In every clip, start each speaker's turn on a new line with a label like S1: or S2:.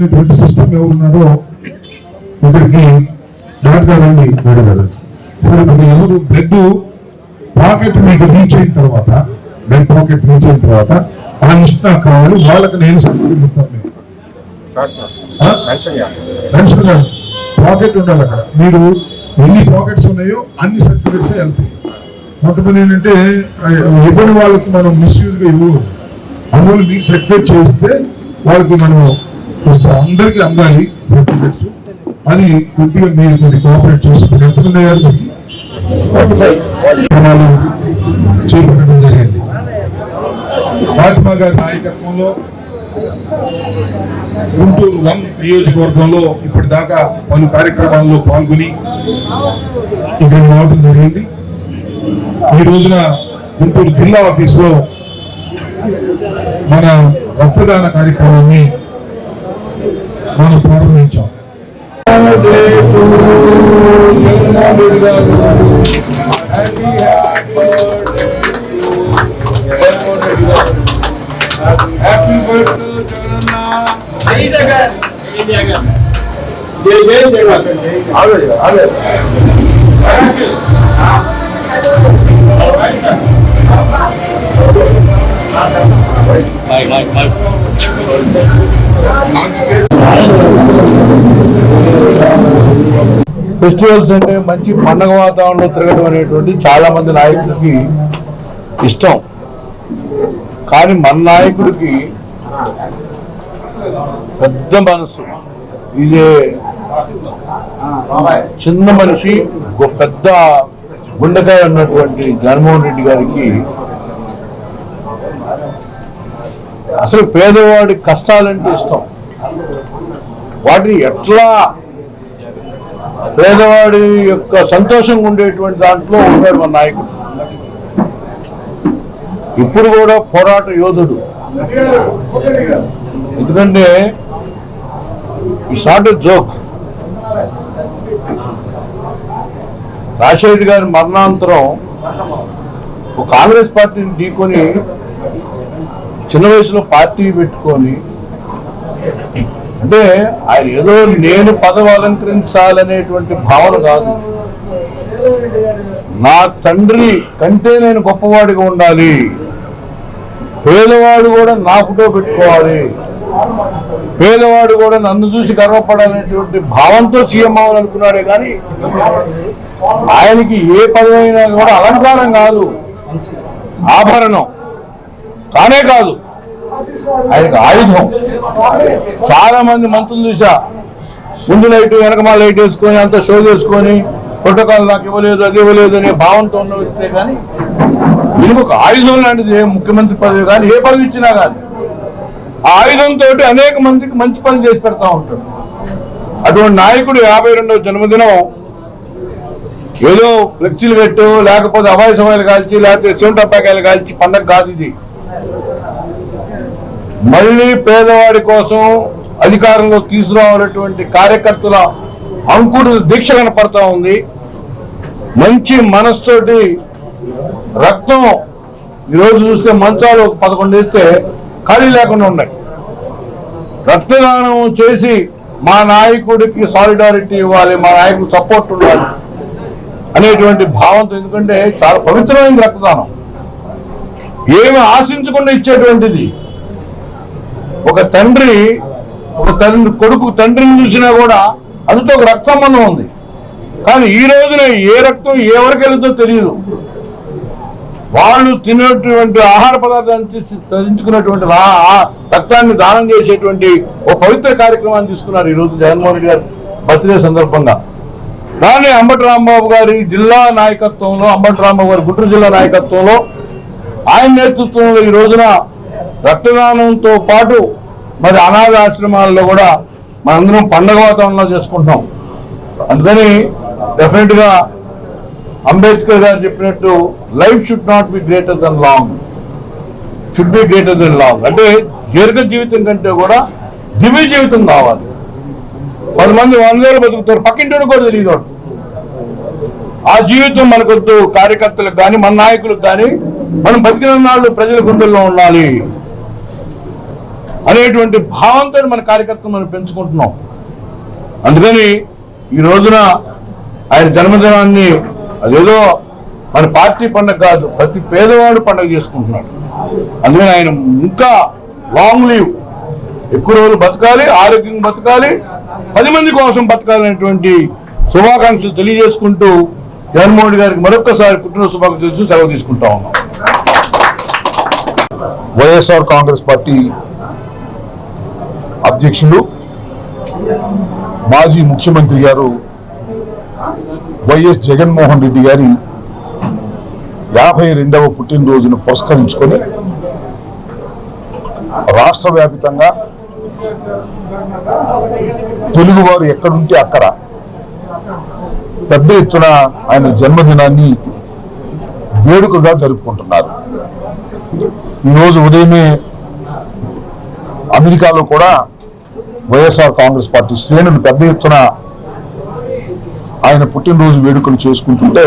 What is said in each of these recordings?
S1: కలిగినటువంటి సిస్టమ్ ఎవరున్నారో ఇక్కడికి డాక్టర్ గారు అండి మేడం గారు సరే మరి ఎవరు? బ్లడ్ పాకెట్ మీకు రీచ్ అయిన తర్వాత బ్లడ్ పాకెట్ రీచ్ అయిన తర్వాత ఆ నాకు కావాలి వాళ్ళకి నేను ఇస్తాను పాకెట్ ఉండాలి అక్కడ. మీరు ఎన్ని పాకెట్స్ ఉన్నాయో అన్ని సర్టిఫికేట్స్ వెళ్తాయి. కొంతమంది ఏంటంటే ఇవ్వని వాళ్ళకి మనం మిస్యూజ్గా ఇవ్వకూడదు. అందువల్ల మీకు సర్టిఫికేట్ చేస్తే వాళ్ళకి మనం ఇస్తాం అందరికీ అందాలి. అది కొద్దిగా మీరు కొద్దిగా కోఆపరేట్ చేసుకుని ఎంతమంది? కార్యక్రమాలు చేపట్టడం జరిగింది. ఫాతిమా గారి నాయకత్వంలో గుంటూరు వన్ నియోజకవర్గంలో ఇప్పటిదాకా పలు కార్యక్రమాల్లో పాల్గొని ఇక్కడ రావడం జరిగింది. ఈ రోజున గుంటూరు జిల్లా ఆఫీసులో మన రక్తదాన కార్యక్రమాన్ని మనం ప్రారంభించాం
S2: హ్యాపీ బర్త్డే జగనన్న
S3: జై జగన్
S2: జై జై జగన్ ఫెస్టివల్స్ అంటే మంచి పండగ వాతావరణంలో తిరగడం అనేటువంటి చాలా మంది నాయకుడికి ఇష్టం. కానీ మన నాయకుడికి పెద్ద మనసు. ఇదే చిన్న మనిషి ఒక పెద్ద గుండెకాయ ఉన్నటువంటి జగన్మోహన్ రెడ్డి గారికి అసలు పేదవాడి కష్టాలంటే ఇష్టం. వాటిని ఎట్లా పేదవాడి యొక్క సంతోషంగా ఉండేటువంటి దాంట్లో ఉన్నాడు మన నాయకుడు. ఇప్పుడు కూడా పోరాట యోధుడు. ఎందుకంటే ఈ షార్ట్ జోక్. రాజశేఖర్ గారి మరణాంతరం ఒక కాంగ్రెస్ పార్టీని ఢీకొని చిన్న వయసులో పార్టీ పెట్టుకొని అంటే ఆయన ఏదో నేను పదవి అలంకరించాలనేటువంటి భావన కాదు. నా తండ్రి కంటే నేను గొప్పవాడిగా ఉండాలి. పేదవాడు కూడా నా ఫోటో పెట్టుకోవాలి. పేదవాడు కూడా నన్ను చూసి గర్వపడాలనేటువంటి భావంతో సీఎం అవ్వాలనుకున్నాడే కానీ ఆయనకి ఏ పదవి అయినా కూడా అలంకారం కాదు. ఆభరణం. కానే కాదు. ఆయనకు ఆయుధం. చాలా మంది మంత్రులు చూసా ముందు లైట్ వెనకమా లైట్ వేసుకొని అంత షో చేసుకొని ప్రోటోకాల్ నాకు ఇవ్వలేదు అది ఇవ్వలేదు అనే భావంతో ఉన్న వ్యక్తే కానీ దీనికి ఒక ఆయుధం లాంటిది ఏ ముఖ్యమంత్రి పదవి కానీ ఏ పదవి ఇచ్చినా కానీ ఆ ఆయుధంతో అనేక మందికి మంచి పని చేసి పెడతా ఉంటాడు. అటువంటి నాయకుడు యాభై రెండవ జన్మదినం ఏదో ఫ్లెక్సీలు పెట్టు లేకపోతే అభయ సమయాలు కాల్చి లేకపోతే సెవెంట్ కాల్చి పండగ కాదు ఇది. మళ్ళీ పేదవాడి కోసం అధికారంలో తీసుకురావాలన్నటువంటి కార్యకర్తల అంకుడు దీక్ష కనపడతా ఉంది. మంచి మనసుతోటి రక్తం ఈరోజు చూస్తే మంచాలు ఒక పదకొండు ఇస్తే ఖాళీ లేకుండా ఉన్నాయి. రక్తదానం చేసి మా నాయకుడికి సాలిడారిటీ ఇవ్వాలి మా నాయకుడికి సపోర్ట్ ఉండాలి అనేటువంటి భావంతో ఎందుకంటే చాలా పవిత్రమైన రక్తదానం. ఏమి ఆశించకుండా ఇచ్చేటువంటిది. ఒక తండ్రి ఒక తండ్రి కొడుకు తండ్రిని చూసినా కూడా అందుతో ఒక రక్త సంబంధం ఉంది. కానీ ఈ రోజున ఏ రక్తం ఎవరికి వెళ్తుందో తెలియదు వాళ్ళు తినేటువంటి ఆహార పదార్థాన్ని చదించుకున్నటువంటి రక్తాన్ని దానం చేసేటువంటి ఒక పవిత్ర కార్యక్రమాన్ని తీసుకున్నారు ఈరోజు జగన్మోహన్ రెడ్డి గారు బర్త్డే సందర్భంగా. దాన్ని అంబటి రాంబాబు గారి జిల్లా నాయకత్వంలో అంబటి రాంబాబు గారి గుంటూరు జిల్లా నాయకత్వంలో ఆయన నేతృత్వంలో ఈ రోజున రక్తదానంతో పాటు మరి అనాథ ఆశ్రమాల్లో కూడా మనందరం పండగ వాతావరణంలో చేసుకుంటాం అందుకని డెఫినెట్గా అంబేద్కర్ గారు చెప్పినట్టు life should not be greater than long. Should be greater than long. అంటే దీర్ఘ జీవితం కంటే కూడా దివ్య జీవితం కావాలి. పది మంది వందేళ్ళు బతుకుతారు. పక్కింటి కూడా తెలియదు ఆ జీవితం మనకొద్దు. కార్యకర్తలకు కానీ మన నాయకులకు కానీ మనం బతికిన నాళ్ళు ప్రజల గుండెల్లో ఉండాలి. అనేటువంటి భావంతో మన కార్యకర్తలు మనం పెంచుకుంటున్నాం. అందుకని ఈ రోజున ఆయన జన్మదినాన్ని అదేదో మన పార్టీ పండగ కాదు ప్రతి పేదవాడు పండగ చేసుకుంటున్నాడు. అందుకని ఆయన ఇంకా లాంగ్ లీవ్ ఎక్కువ రోజులు బతకాలి ఆరోగ్యం బతకాలి పది మంది కోసం బతకాలనేటువంటి శుభాకాంక్షలు తెలియజేసుకుంటూ జగన్మోహన్ రెడ్డి గారికి మరొక్కసారి పుట్టినరోజు శుభాకాంక్షలు సెలవు తీసుకుంటా ఉన్నాం.
S4: వైఎస్ఆర్ కాంగ్రెస్ పార్టీ అధ్యక్షులు మాజీ ముఖ్యమంత్రి గారు వైఎస్ జగన్మోహన్ రెడ్డి గారి యాభై రెండవ పుట్టినరోజును పురస్కరించుకొని రాష్ట్ర వ్యాపితంగా తెలుగువారు ఎక్కడుంటే అక్కడ పెద్ద ఎత్తున ఆయన జన్మదినాన్ని వేడుకగా జరుపుకుంటున్నారు. ఈరోజు ఉదయమే అమెరికాలో కూడా వైఎస్ఆర్ కాంగ్రెస్ పార్టీ శ్రేణులు పెద్ద ఎత్తున ఆయన పుట్టినరోజు వేడుకలు చేసుకుంటుంటే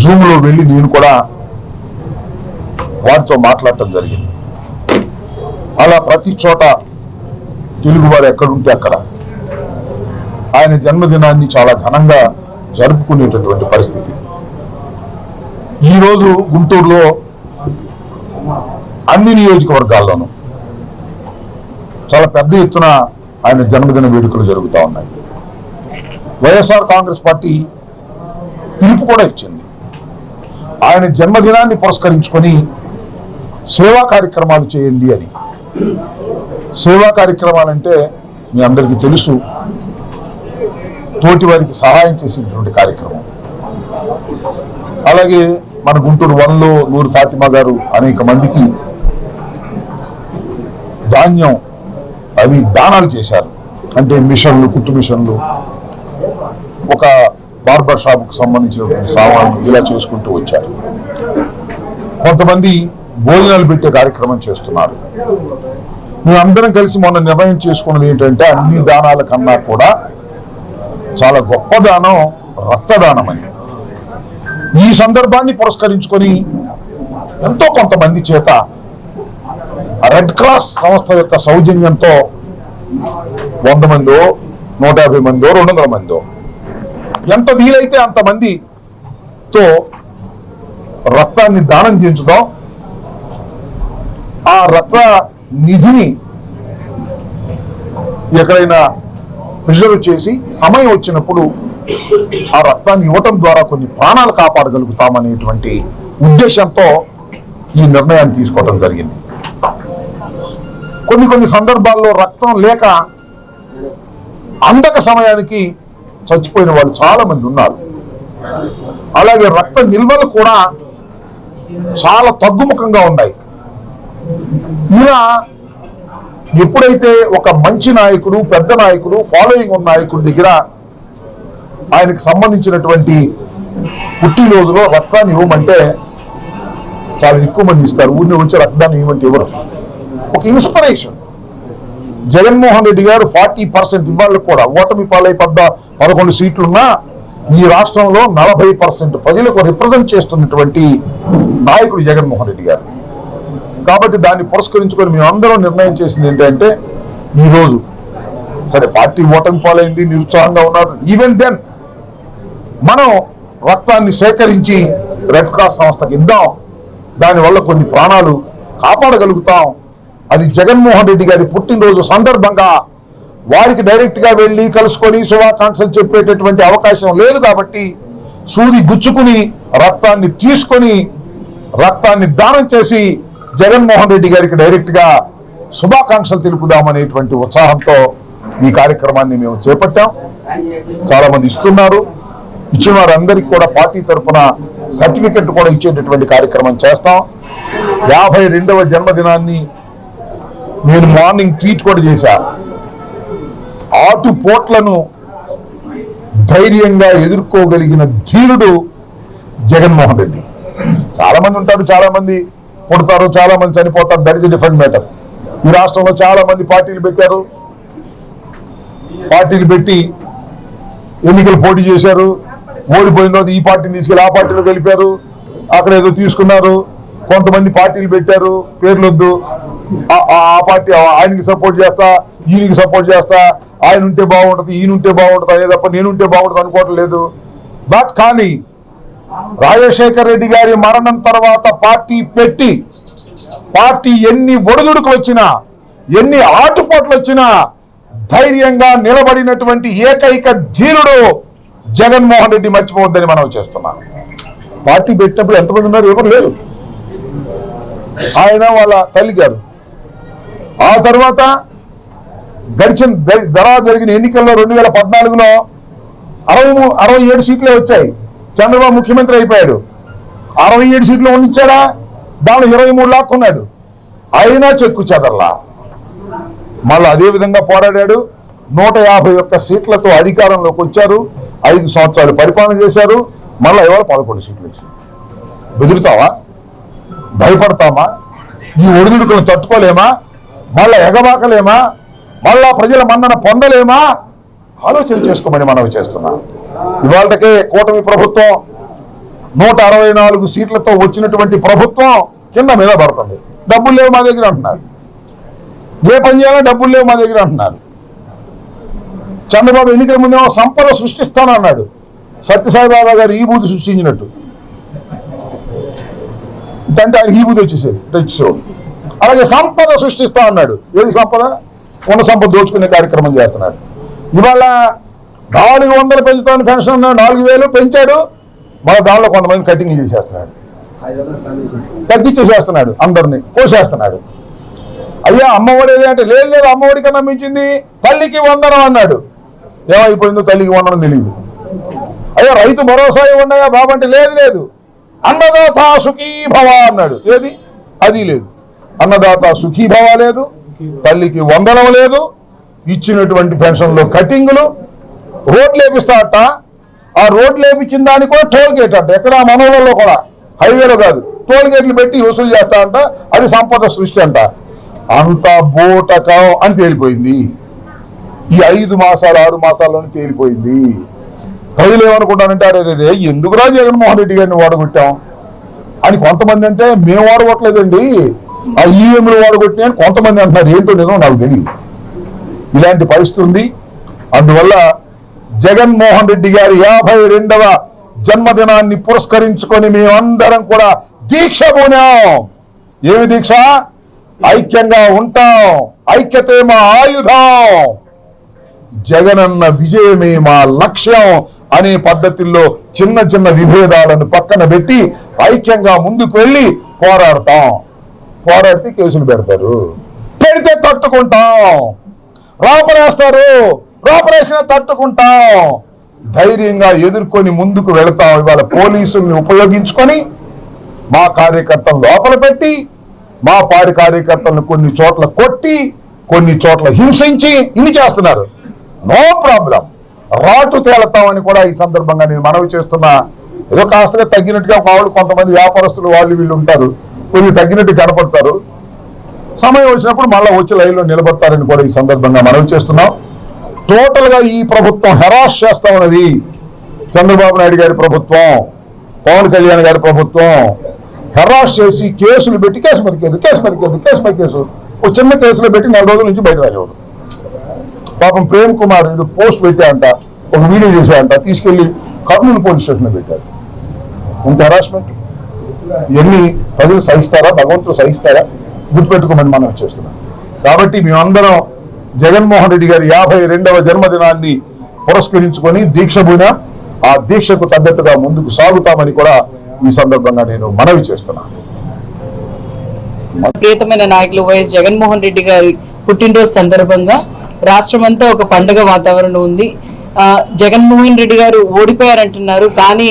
S4: జూమ్లో వెళ్ళి నేను కూడా వారితో మాట్లాడటం జరిగింది. అలా ప్రతి చోట తెలుగువారు ఎక్కడుంటే అక్కడ. ఆయన జన్మదినాన్ని చాలా ఘనంగా జరుపుకునేటటువంటి పరిస్థితి. ఈరోజు గుంటూరులో అన్ని నియోజకవర్గాల్లోనూ చాలా పెద్ద ఎత్తున ఆయన జన్మదిన వేడుకలు జరుగుతూ ఉన్నాయి. వైఎస్ఆర్ కాంగ్రెస్ పార్టీ పిలుపు కూడా ఇచ్చింది. ఆయన జన్మదినాన్ని పురస్కరించుకొని సేవా కార్యక్రమాలు చేయండి అని. సేవా కార్యక్రమాలంటే మీ అందరికీ తెలుసు. తోటి వారికి సహాయం చేసినటువంటి కార్యక్రమం. అలాగే మన గుంటూరు వన్లో నూరు ఫాతిమా గారు అనేక మందికి ధాన్యం అవి దానాలు చేశారు. అంటే మిషన్లు కుట్టు మిషన్లు. ఒక బార్బర్ షాప్కు సంబంధించినటువంటి సామాన్లు ఇలా చేసుకుంటూ వచ్చారు. కొంతమంది భోజనాలు పెట్టే కార్యక్రమం చేస్తున్నారు. మేమందరం కలిసి మొన్న నిర్ణయం చేసుకున్నది ఏంటంటే అన్ని దానాల కన్నా కూడా చాలా గొప్ప దానం రక్తదానం అని. ఈ సందర్భాన్ని పురస్కరించుకొని ఎంతో కొంతమంది చేత రెడ్ క్రాస్ సంస్థ యొక్క సౌజన్యంతో వంద మందో నూట యాభై మందో రెండు వందల మందో. ఎంత వీలైతే అంతమందితో రక్తాన్ని దానం చేయించుదాం ఆ రక్త నిధిని ఎక్కడైనా ప్రిజర్వ్ చేసి సమయం వచ్చినప్పుడు ఆ రక్తాన్ని ఇవ్వటం ద్వారా కొన్ని ప్రాణాలు కాపాడగలుగుతామనేటువంటి ఉద్దేశంతో ఈ నిర్ణయాన్ని తీసుకోవడం జరిగింది. కొన్ని కొన్ని సందర్భాల్లో రక్తం లేక అందక సమయానికి చచ్చిపోయిన వాళ్ళు చాలా మంది ఉన్నారు. అలాగే రక్త నిల్వలు కూడా చాలా తగ్గుముఖంగా ఉన్నాయి. ఇలా ఎప్పుడైతే ఒక మంచి నాయకుడు పెద్ద నాయకుడు ఫాలోయింగ్ ఉన్న నాయకుడి దగ్గర ఆయనకు సంబంధించినటువంటి పుట్టినరోజులో రక్తాన్ని ఇవ్వమంటే చాలా ఎక్కువ మంది ఇస్తారు. ఊరిని వచ్చి రక్తాన్ని ఇవ్వమంటే ఇవ్వరు. ఒక ఇన్స్పిరేషన్ జగన్మోహన్ రెడ్డి గారు ఫార్టీ పర్సెంట్ ఇవాళ కూడా ఓటమి పాలై పద్ద పదకొండు సీట్లున్నా ఈ రాష్ట్రంలో నలభై పర్సెంట్ ప్రజలకు రిప్రజెంట్ చేస్తున్నటువంటి నాయకుడు జగన్మోహన్ రెడ్డి గారు. కాబట్టి దాన్ని పురస్కరించుకొని మేము అందరం నిర్ణయం చేసింది ఏంటంటే ఈరోజు సరే పార్టీ ఓటమి పాలైంది నిరుత్సాహంగా ఉన్నారు. ఈవెన్ దెన్ మనం రక్తాన్ని సేకరించి రెడ్ క్రాస్ సంస్థకి ఇద్దాం. దానివల్ల కొన్ని ప్రాణాలు కాపాడగలుగుతాం. అది జగన్మోహన్ రెడ్డి గారి పుట్టినరోజు సందర్భంగా వారికి డైరెక్ట్గా వెళ్ళి కలుసుకొని శుభాకాంక్షలు చెప్పేటటువంటి అవకాశం లేదు కాబట్టి సూది గుచ్చుకుని రక్తాన్ని తీసుకొని రక్తాన్ని దానం చేసి జగన్మోహన్ రెడ్డి గారికి డైరెక్ట్గా శుభాకాంక్షలు తెలుపుదామనేటువంటి ఉత్సాహంతో ఈ కార్యక్రమాన్ని మేము చేపట్టాం. చాలామంది ఇస్తున్నారు. ఇచ్చిన వారందరికీ కూడా పార్టీ తరఫున సర్టిఫికెట్ కూడా ఇచ్చేటటువంటి కార్యక్రమం చేస్తాం. యాభై రెండవ జన్మదినాన్ని నేను మార్నింగ్ ట్వీట్ కూడా చేశా. ఆటు పోట్లను ధైర్యంగా ఎదుర్కోగలిగిన ధీరుడు జగన్మోహన్ రెడ్డి. చాలా మంది ఉంటారు చాలా మంది పుడతారు చాలా మంది చనిపోతారు దట్ ఇస్ డిఫరెంట్ మ్యాటర్ ఈ రాష్ట్రంలో చాలా మంది పార్టీలు పెట్టారు. పార్టీలు పెట్టి ఎన్నికలు పోటీ చేశారు. ఓడిపోయిన తర్వాత ఈ పార్టీని తీసుకెళ్ళి ఆ పార్టీలో కలిపారు అక్కడ ఏదో తీసుకున్నారు. కొంతమంది పార్టీలు పెట్టారు. పేర్లొద్దు. ఆ- పార్టీ ఆయనకి సపోర్ట్ చేస్తా ఈయనకి సపోర్ట్ చేస్తా ఆయన ఉంటే బాగుంటుంది ఈయన ఉంటే బాగుంటుంది అనే తప్ప నేను ఉంటే బాగుంటుంది అనుకోవటం లేదు. బట్ కానీ రాజశేఖర్ రెడ్డి గారి మరణం తర్వాత పార్టీ పెట్టి పార్టీ ఎన్ని ఒడిదుడుకులు వచ్చినా ఎన్ని ఆటుపోట్లు వచ్చినా ధైర్యంగా నిలబడినటువంటి ఏకైక ధీరుడు జగన్మోహన్ రెడ్డి మర్చిపోవద్దని మనం చేస్తున్నాం. పార్టీ పెట్టినప్పుడు ఎంతమంది ఉన్నారు? ఎవరు లేరు. ఆయన వాళ్ళ తల్లి గారు. ఆ తర్వాత గడిచిన ధరా జరిగిన ఎన్నికల్లో రెండు వేల పద్నాలుగులో అరవై అరవై ఏడు సీట్లే వచ్చాయి. చంద్రబాబు ముఖ్యమంత్రి అయిపోయాడు. అరవై ఏడు సీట్లు ఉంచాడా దానిలో ఇరవై మూడు లాక్కున్నాడు. అయినా చెక్కు చెదర్లా. మళ్ళీ అదే విధంగా పోరాడాడు. నూట యాభై ఒక్క సీట్లతో అధికారంలోకి వచ్చారు. ఐదు సంవత్సరాలు పరిపాలన చేశారు. మళ్ళీ ఇవాళ పదకొండు సీట్లు వచ్చాయి బెదురుతావా? భయపడతామా? ఈ ఒడిదుడుకులను తట్టుకోలేమా? మళ్ళా ఎగబాకలేమా? మళ్ళా ప్రజల మన్నన పొందలేమా? ఆలోచన చేసుకోమని మనవి చేస్తున్నాం. ఇవాళకే కూటమి ప్రభుత్వం నూట అరవై నాలుగు సీట్లతో వచ్చినటువంటి ప్రభుత్వం కింద మీద పడుతుంది. డబ్బులు లేవు మా దగ్గర అంటున్నారు. ఏ పని చేయాలో డబ్బులు లేవు మా దగ్గర అంటున్నారు. చంద్రబాబు ఎన్నికల ముందేమో సంపద సృష్టిస్తానన్నాడు. సత్యసాయిబాబా గారు ఈ బూతి సృష్టించినట్టు. అంటే ఆయన ఈ బూతి వచ్చేసేది ఇటు వచ్చేసేవాడు అలాగే సంపద సృష్టిస్తా ఉన్నాడు. ఏది సంపద? ఉన్న సంపద దోచుకునే కార్యక్రమం చేస్తున్నాడు. ఇవాళ నాలుగు వందలు పెంచుతాను పెన్షన్ నాలుగు వేలు పెంచాడు. మన దానిలో కొంతమంది కటింగ్ చేసేస్తున్నాడు. తగ్గించేసేస్తున్నాడు అందరిని పోసేస్తున్నాడు అయ్యా అమ్మఒడి ఏది అంటే లేదు లేదు అమ్మఒడి కన్నా మించింది తల్లికి వందనం అన్నాడు. ఏమైపోయిందో తల్లికి వందనం తెలియదు అయ్యా రైతు భరోసా ఉన్నాయా బాబంటే లేదు లేదు. అన్నదాత సుఖీభవ అన్నాడు. ఏది? అది లేదు. అన్నదాత సుఖీభవ లేదు తల్లికి వందనం లేదు ఇచ్చినటువంటి పెన్షన్లో కటింగులు రోడ్లు వేపిస్తాట ఆ రోడ్లు వేపించిన దానికి కూడా టోల్ గేట్ అంట. ఎక్కడ మనోళ్ళలో కూడా. హైవేలో కాదు. టోల్ గేట్లు పెట్టి వసూలు చేస్తా అంట. అది సంపద సృష్టి అంట. అంత బూటకం అని తేలిపోయింది. ఈ ఐదు మాసాలు ఆరు మాసాల్లోనే తేలిపోయింది. ప్రజలు ఏమనుకుంటానంటే అరే రే, ఎందుకురా జగన్మోహన్ రెడ్డి గారిని వాడగొట్టాం అని కొంతమంది అంటే మేము వాడగొట్టలేదండి ఆ ఈవీఎంలు వాడగొట్టినాయని కొంతమంది అంటున్నారు. ఏంటో నిజం నాకు తెలియదు ఇలాంటి పరిస్థితి ఉంది. అందువల్ల జగన్మోహన్ రెడ్డి గారి యాభై రెండవ జన్మదినాన్ని పురస్కరించుకొని మేమందరం కూడా దీక్ష పోనాం. ఏమి దీక్ష? ఐక్యంగా ఉంటాం. ఐక్యతే మా ఆయుధం. జగనన్న విజయమే మా లక్ష్యం అనే పద్ధతిలో చిన్న చిన్న విభేదాలను పక్కన పెట్టి ఐక్యంగా ముందుకు వెళ్ళి పోరాడతాం. పోరాడితే కేసులు పెడతారు. పెడితే తట్టుకుంటాం. రాపరేస్తారు. రాపరేసిన తట్టుకుంటాం. ధైర్యంగా ఎదుర్కొని ముందుకు వెళతాం. ఇవాళ పోలీసుల్ని ఉపయోగించుకొని మా కార్యకర్తలను లోపల పెట్టి మా పాడి కార్యకర్తలను కొన్ని చోట్ల కొట్టి కొన్ని చోట్ల హింసించి ఇన్ని చేస్తున్నారు. No problem. రాటు తేలతామని కూడా ఈ సందర్భంగా నేను మనవి చేస్తున్నా. ఏదో కాస్తగా తగ్గినట్టుగా వాళ్ళు కొంతమంది వ్యాపారస్తులు వాళ్ళు వీళ్ళు ఉంటారు. కొన్ని తగ్గినట్టు కనపడతారు. సమయం వచ్చినప్పుడు మళ్ళీ వచ్చి లైన్లో నిలబడతారని కూడా ఈ సందర్భంగా మనవి చేస్తున్నాం. టోటల్గా ఈ ప్రభుత్వం హెరాస్ చేస్తా ఉన్నది చంద్రబాబు నాయుడు గారి ప్రభుత్వం పవన్ కళ్యాణ్ గారి ప్రభుత్వం హెరాస్ చేసి కేసులు పెట్టి కేసు మీద కేసు కేసు మీద కేసు కేసు మీద కేసు ఒక చిన్న కేసులో పెట్టి నెల రోజుల నుంచి బయట రానివాడు పాపం ప్రేమ్ కుమార్ ఏదో పోస్ట్ పెట్టాయంట ఒక వీడియో చేశాయంట తీసుకెళ్ళి కర్నూలు పోలీస్ స్టేషన్లో పెట్టారు ఇంత హెరాస్మెంట్ ఇవన్నీ ప్రజలు సహిస్తారా? భగవంతుడు సహిస్తారా? గుర్తుపెట్టుకోమని మనం చేస్తున్నాం. కాబట్టి మేమందరం జగన్మోహన్ రెడ్డి గారి యాభై రెండవ జన్మదినాన్ని పురస్కరించుకొని దీక్ష పోయిన ఆ దీక్షకు తగ్గట్టుగా ముందుకు సాగుతామని కూడా ఈ సందర్భంగా నేను మనవి చేస్తున్నాను
S5: ప్రియతమైన నాయకులు వైఎస్ జగన్మోహన్ రెడ్డి గారి పుట్టినరోజు సందర్భంగా రాష్ట్రమంతా ఒక పండుగ వాతావరణం ఉంది. ఆ, జగన్మోహన్ రెడ్డి గారు ఓడిపోయారంటున్నారు. కానీ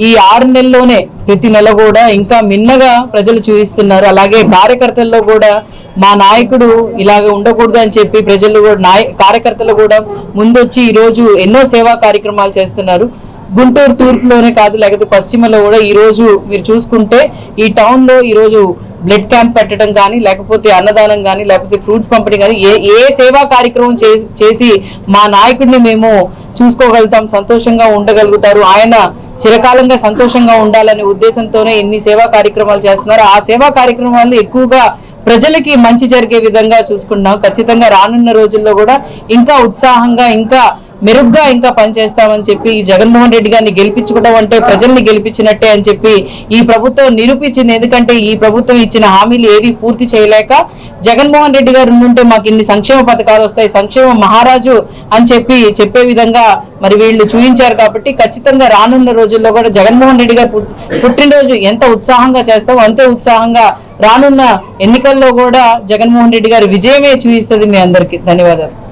S5: ఈ ఆరు నెలల్లోనే ప్రతి నెల కూడా ఇంకా మిన్నగా ప్రజలు చూపిస్తున్నారు. అలాగే కార్యకర్తల్లో కూడా మా నాయకుడు ఇలాగ ఉండకూడదు అని చెప్పి ప్రజలు కూడా నాయ కార్యకర్తలు కూడా ముందొచ్చి ఈరోజు ఎన్నో సేవా కార్యక్రమాలు చేస్తున్నారు. గుంటూరు తూర్పులోనే కాదు లేకపోతే పశ్చిమలో కూడా ఈరోజు మీరు చూసుకుంటే ఈ టౌన్లో ఈరోజు బ్లడ్ క్యాంప్ పెట్టడం కానీ లేకపోతే అన్నదానం కానీ లేకపోతే ఫ్రూట్స్ పంపిణీ కానీ ఏ ఏ సేవా కార్యక్రమం చే- చేసి మా నాయకుడిని మేము చూసుకోగలుగుతాం సంతోషంగా ఉండగలుగుతారు. ఆయన చిరకాలంగా సంతోషంగా ఉండాలనే ఉద్దేశంతోనే ఎన్ని సేవా కార్యక్రమాలు చేస్తున్నారు ఆ సేవా కార్యక్రమాలు ఎక్కువగా ప్రజలకి మంచి జరిగే విధంగా చూసుకున్నాం. ఖచ్చితంగా రానున్న రోజుల్లో కూడా ఇంకా ఉత్సాహంగా ఇంకా మెరుగ్గా ఇంకా పనిచేస్తామని చెప్పి జగన్మోహన్ రెడ్డి గారిని గెలిపించుకోవడం అంటే ప్రజల్ని గెలిపించినట్టే అని చెప్పి ఈ ప్రభుత్వం నిరూపించింది. ఎందుకంటే ఈ ప్రభుత్వం ఇచ్చిన హామీలు ఏవి పూర్తి చేయలేక జగన్మోహన్ రెడ్డి గారు ఉంటే మాకు ఇన్ని సంక్షేమ పథకాలు వస్తాయి సంక్షేమ మహారాజు అని చెప్పి చెప్పే విధంగా మరి వీళ్ళు చూపించారు కాబట్టి ఖచ్చితంగా రానున్న రోజుల్లో కూడా జగన్మోహన్ రెడ్డి గారు పుట్టినరోజు ఎంత ఉత్సాహంగా చేస్తామో అంతే ఉత్సాహంగా రానున్న ఎన్నికల్లో కూడా జగన్మోహన్ రెడ్డి గారి విజయమే చూపిస్తుంది మీ అందరికీ. ధన్యవాదాలు.